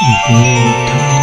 y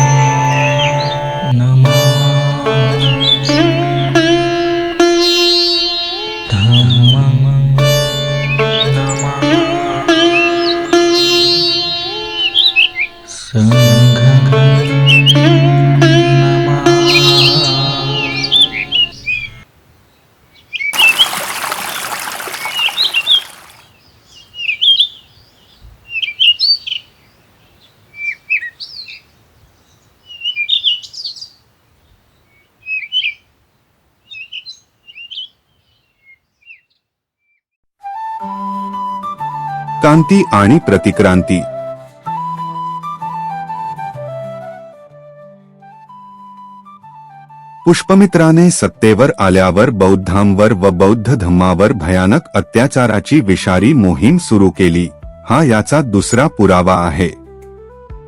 क्रांती आणि प्रतिक्रांती. पुष्पमित्राने सत्तेवर आल्यावर बौद्धांवर व बौद्ध धम्मावर भयानक अत्याचाराची विषारी मोहीम सुरू केली. हा याचा दुसरा पुरावा आहे.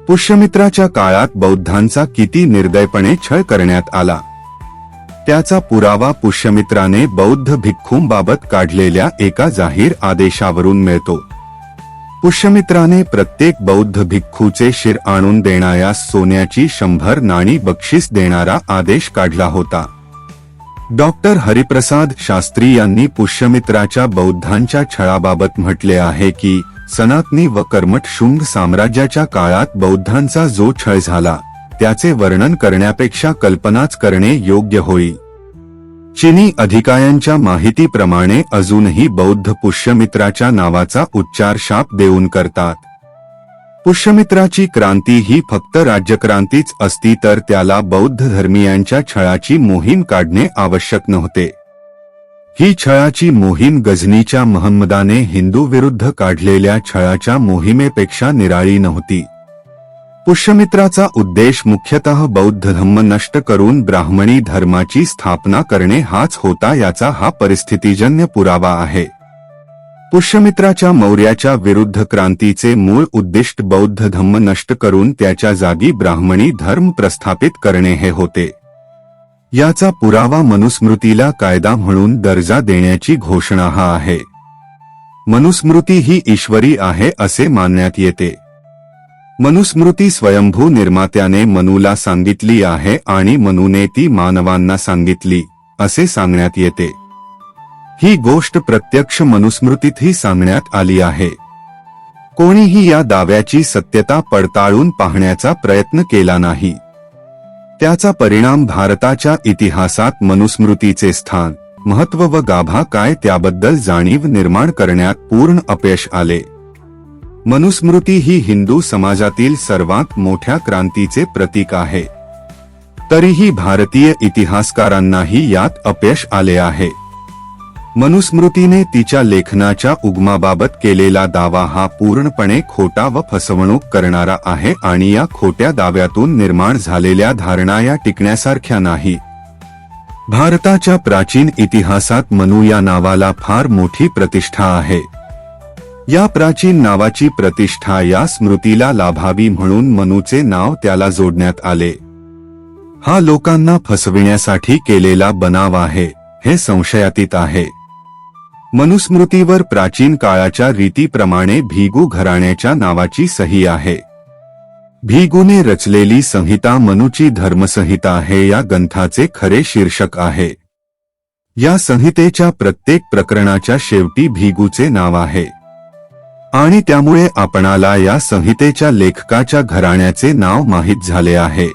पुष्यमित्राच्या काळात बौद्धांचा किती निर्दयपणे छळ करण्यात आला. त्याचा पुरावा पुष्यमित्राने बौद्ध भिक्खूंबाबत काढलेल्या एका जाहीर आदेशावरून मिळतो. पुष्यमित्राने प्रत्येक बौद्ध भिक्खूचे शिर आणून देणाऱ्या सोन्याची शंभर नाणी बक्षीस देणारा आदेश काढला होता. डॉक्टर हरिप्रसाद शास्त्री यांनी पुष्यमित्राच्या बौद्धांच्या छळाबाबत म्हटले आहे की सनातनी व कर्मठ शुंग साम्राज्याच्या काळात बौद्धांचा जो छळ झाला त्याचे वर्णन करण्यापेक्षा कल्पनाच करणे योग्य होईल चिनी अधिकाऱ्यांच्या माहितीप्रमाणे अजूनही बौद्ध पुष्यमित्राच्या नावाचा उच्चार शाप देऊन करतात. पुष्यमित्राची क्रांती ही फक्त राज्यक्रांतीच असती तर त्याला बौद्ध धर्मियांच्या छळाची मोहीम काढणे आवश्यक नव्हते. ही छळाची मोहीम गझनीच्या महम्मदाने हिंदू विरुद्ध काढलेल्या छळाच्या मोहिमेपेक्षा निराळी नव्हती. पुष्यमित्राचा उद्देश मुख्यतः बौद्ध धम्म नष्ट करून ब्राह्मणी धर्माची स्थापना करणे हाच होता याचा हा परिस्थितीजन्य पुरावा आहे. पुष्यमित्राच्या मौर्याच्या विरुद्ध क्रांतीचे मूळ उद्दिष्ट बौद्ध धम्म नष्ट करून त्याच्या जागी ब्राह्मणी धर्म प्रस्थापित करणे हे होते. याचा पुरावा मनुस्मृतीला कायदा म्हणून दर्जा देण्याची घोषणा हा आहे. मनुस्मृती ही ईश्वरी आहे असे मानण्यात येते. मनुस्मृती स्वयंभू निर्मात्याने मनूला सांगितली आहे आणि मनूने ती मानवांना सांगितली असे सांगण्यात येते. ही गोष्ट प्रत्यक्ष मनुस्मृतीतही सांगण्यात आली आहे. कोणीही या दाव्याची सत्यता पडताळून पाहण्याचा प्रयत्न केला नाही. त्याचा परिणाम भारताच्या इतिहासात मनुस्मृतीचे स्थान महत्त्व व गाभा काय त्याबद्दल जाणीव निर्माण करण्यात पूर्ण अपयश आले. मनुस्मृती ही हिंदू समाजातील सर्वात मोठ्या क्रांतीचे प्रतीक आहे. तरीही भारतीय इतिहासकारांनाही यात अपयश आले आहे. मनुस्मृतीने तिच्या लेखनाच्या उगमाबाबत केलेला दावा हा पूर्णपणे खोटा व फसवणूक करणारा आहे आणि या खोट्या दाव्यातून निर्माण झालेल्या धारणा या टिकण्यासारख्या नाही. भारताच्या प्राचीन इतिहासात मनु या नावाला फार मोठी प्रतिष्ठा आहे. या प्राचीन नावाची प्रतिष्ठा या स्मृतीला लाभावी म्हणून मनूचे नाव त्याला जोडण्यात आले. हा लोकांना फसविण्यासाठी केलेला बनाव आहे हे संशयातीत आहे. मनुस्मृतीवर प्राचीन काळाच्या रीतीप्रमाणे भिगू घराण्याच्या नावाची सही आहे. भिगूने रचलेली संहिता मनुची धर्मसंहिता हे या ग्रंथाचे खरे शीर्षक आहे. या संहितेच्या प्रत्येक प्रकरणाच्या शेवटी भिगूचे नाव आहे. आणि त्यामुळे आपणाला या संहितेच्या लेखकाच्या घराण्याचे नाव माहीत झाले आहे.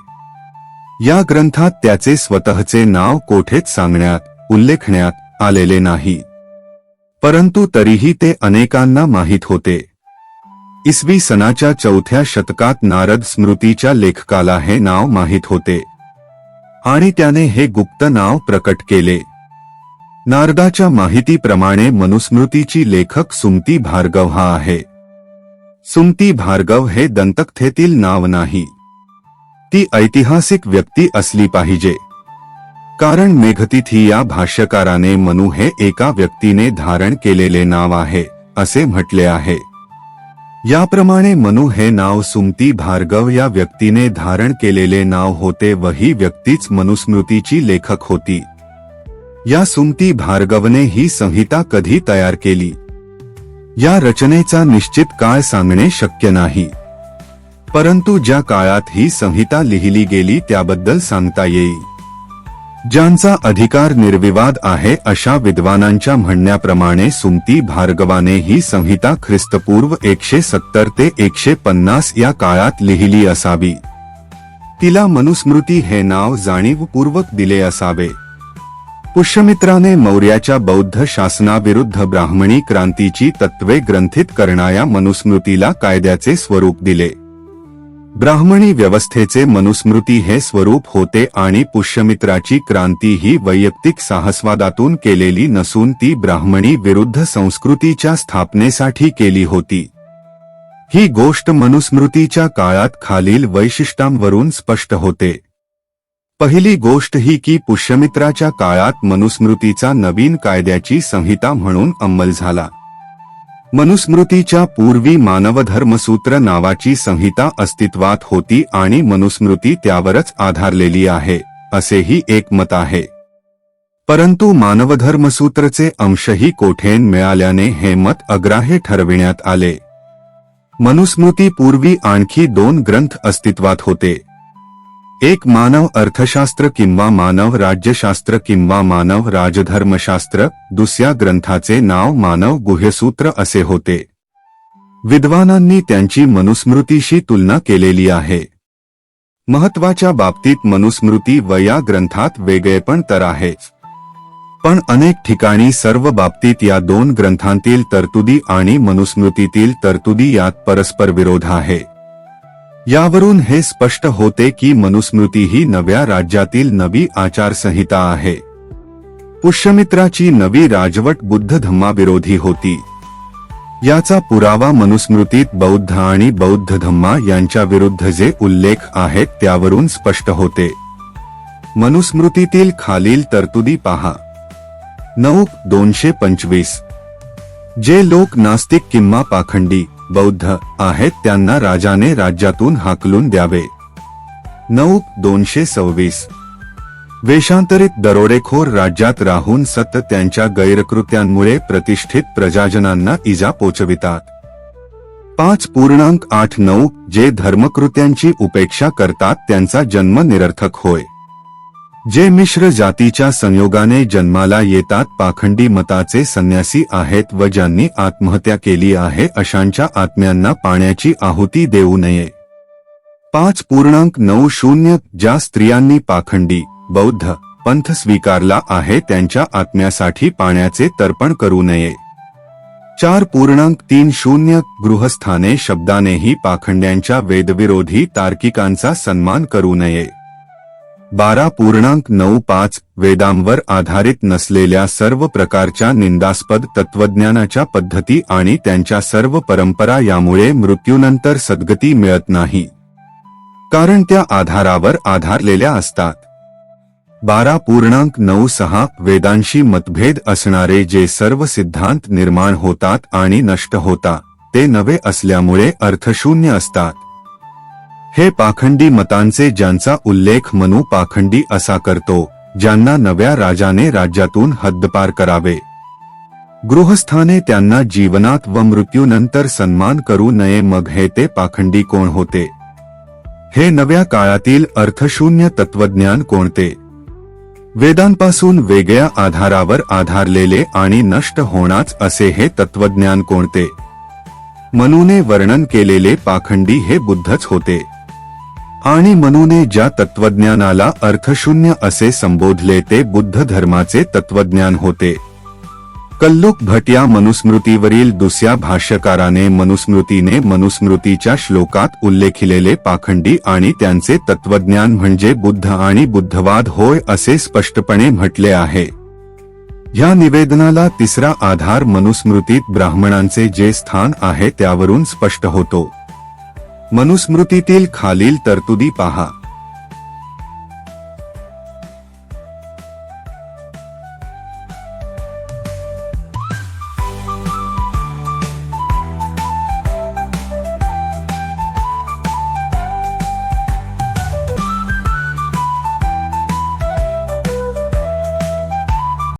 या ग्रंथात त्याचे स्वतःचे नाव कोठेच सांगण्यात उल्लेखण्यात आलेले नाही. परंतु तरीही ते अनेकांना माहीत होते. इसवी सनाच्या चौथ्या शतकात नारद स्मृतीच्या लेखकाला हे नाव माहीत होते. आणि त्याने हे गुप्त नाव प्रकट केले. नारदाच्या माहितीप्रमाणे मनुस्मृतीची लेखक सुमती भार्गव हा आहे. सुमती भार्गव हे दंतकथेतील नाव नाही. ती ऐतिहासिक व्यक्ती असली पाहिजे. कारण मेघतिथी या भाष्यकाराने मनु हे एका व्यक्तीने धारण केलेले नाव आहे असे म्हटले आहे. याप्रमाणे मनु हे नाव सुमती भार्गव या व्यक्तीने धारण केलेले नाव होते व ही व्यक्तीच मनुस्मृतीची लेखक होती. या सुमती भार्गवने ही संहिता कधी तयार केली? या रचनेचा निश्चित काळ सांगणे शक्य नाही. परंतु ज्या काळात ही संहिता लिहिली गेली त्याबद्दल सांगता येईल. ज्यांचा अधिकार निर्विवाद आहे अशा विद्वानांच्या म्हणण्याप्रमाणे सुमती भार्गवाने ही संहिता ख्रिस्तपूर्व एकशे सत्तर ते एकशे पन्नास या काळात लिहिली असावी. तिला मनुस्मृती हे नाव जाणीवपूर्वक दिले असावे. पुष्यमित्राने मौर्याच्या बौद्ध शासनाविरुद्ध ब्राह्मणी क्रांतीची तत्वे ग्रंथित करणाऱ्या मनुस्मृतीला कायद्याचे स्वरूप दिले. ब्राह्मणी व्यवस्थेचे मनुस्मृती हे स्वरूप होते आणि पुष्यमित्राची क्रांती ही वैयक्तिक साहसवादातून केलेली नसून ती ब्राह्मणी विरुद्ध संस्कृतीच्या स्थापनेसाठी केली होती. ही गोष्ट मनुस्मृतीच्या काळात खालील वैशिष्ट्यांवरून स्पष्ट होते. पहिली गोष्ट ही की पुष्यमित्राच्या काळात मनुस्मृतीचा नवीन कायद्याची संहिता म्हणून अंमल झाला. मनुस्मृतीच्या पूर्वी मानवधर्मसूत्र नावाची संहिता अस्तित्वात होती आणि मनुस्मृती त्यावरच आधारलेली आहे असेही एक मत आहे. परंतु मानवधर्मसूत्रचे अंशही कोठेन मिळाल्याने हे मत अग्राह्य ठरविण्यात आले. मनुस्मृती पूर्वी आणखी दोन ग्रंथ अस्तित्वात होते. एक मानव अर्थशास्त्र किंवा मानव राज्यशास्त्र किंवा मानव राजधर्मशास्त्र दुसऱ्या ग्रंथाचे नाव मानव गुह्यसूत्र असे होते. विद्वानांनी त्यांची मनुस्मृतीशी तुलना केलेली आहे. महत्त्वाच्या बाबतीत मनुस्मृती व या ग्रंथात वेगळेपण तर आहे. पण अनेक ठिकाणी सर्व बाबतीत या दोन ग्रंथांतील तरतुदी आणि मनुस्मृतीतील तरतुदी यात परस्पर विरोध आहे. यावरून हे स्पष्ट होते की मनुस्मृती ही नव्या राज्यातील नवी आचारसंहिता आहे. पुष्यमित्राची नवी राजवट बुद्ध धम्माविरोधी होती. याचा पुरावा मनुस्मृतीत बौद्ध आणि बौद्ध धम्मा यांच्या विरुद्ध जे उल्लेख आहेत त्यावरून स्पष्ट होते. मनुस्मृतीतील खालील तरतुदी पहा. नऊ दोनशे पंचवीस. जे लोक नास्तिक किंवा पाखंडी बौद्ध आहेत त्यांना राजाने राज्यातून हाकलून द्यावे. नऊ दोनशे सव्वीस. वेषांतरित दरोडेखोर राज्यात राहून सतत त्यांच्या गैरकृत्यांमुळे प्रतिष्ठित प्रजाजनांना इजा पोचवितात. पाच पूर्णांक आठ नऊ जे धर्मकृत्यांची उपेक्षा करतात त्यांचा जन्म निरर्थक होय. जे मिश्र जातीच्या संयोगाने जन्माला येतात पाखंडी मताचे संन्यासी आहेत व ज्यांनी आत्महत्या केली आहे अशांच्या आत्म्यांना पाण्याची आहुती देऊ नये. पाच पूर्णांक नऊ शून्य ज्या स्त्रियांनी पाखंडी बौद्ध पंथ स्वीकारला आहे त्यांच्या आत्म्यासाठी पाण्याचे तर्पण करू नये. चार पूर्णांक तीन शून्य गृहस्थाने शब्दानेही पाखंड्यांच्या वेदविरोधी तार्किकांचा सन्मान करू नये. बारा पूर्णांक नऊ पाच वेदांवर आधारित नसलेल्या सर्व प्रकारच्या निंदास्पद तत्वज्ञानाच्या पद्धती आणि त्यांच्या सर्व परंपरा यामुळे मृत्यूनंतर सद्गती मिळत नाही. कारण त्या आधारावर आधारलेल्या असतात. बारा पूर्णांक नऊ सहा वेदांशी मतभेद असणारे जे सर्व सिद्धांत निर्माण होतात आणि नष्ट होतात ते नवे असल्यामुळे अर्थशून्य असतात. हे पाखंडी मतांचे ज्यांचा उल्लेख मनू पाखंडी असा करतो ज्यांना नव्या राजाने राज्यातून हद्दपार करावे. गृहस्थाने त्यांना जीवनात व मृत्यूनंतर सन्मान करू नये मग हे ते पाखंडी कोण होते? हे नव्या काळातील अर्थशून्य तत्वज्ञान कोणते? वेदांपासून वेगळ्या आधारावर आधारलेले आणि नष्ट होणाच असे हे तत्वज्ञान कोणते? मनूने वर्णन केलेले पाखंडी हे बुद्धच होते. आणि मनूने ज्या तत्वज्ञानाला अर्थशून्य असे संबोधले ते बुद्ध धर्माचे तत्वज्ञान होते. कल्लुक भट या मनुस्मृतीवरील दुसऱ्या भाष्यकाराने मनुस्मृतीने मनुस्मृतीच्या श्लोकात उल्लेखिलेले पाखंडी आणि त्यांचे तत्वज्ञान म्हणजे बुद्ध आणि बुद्धवाद होय असे स्पष्टपणे म्हटले आहे. ह्या निवेदनाला तिसरा आधार मनुस्मृतीत ब्राह्मणांचे जे स्थान आहे त्यावरून स्पष्ट होतो. मनुस्मृतीतील खालील तरतुदी पहा.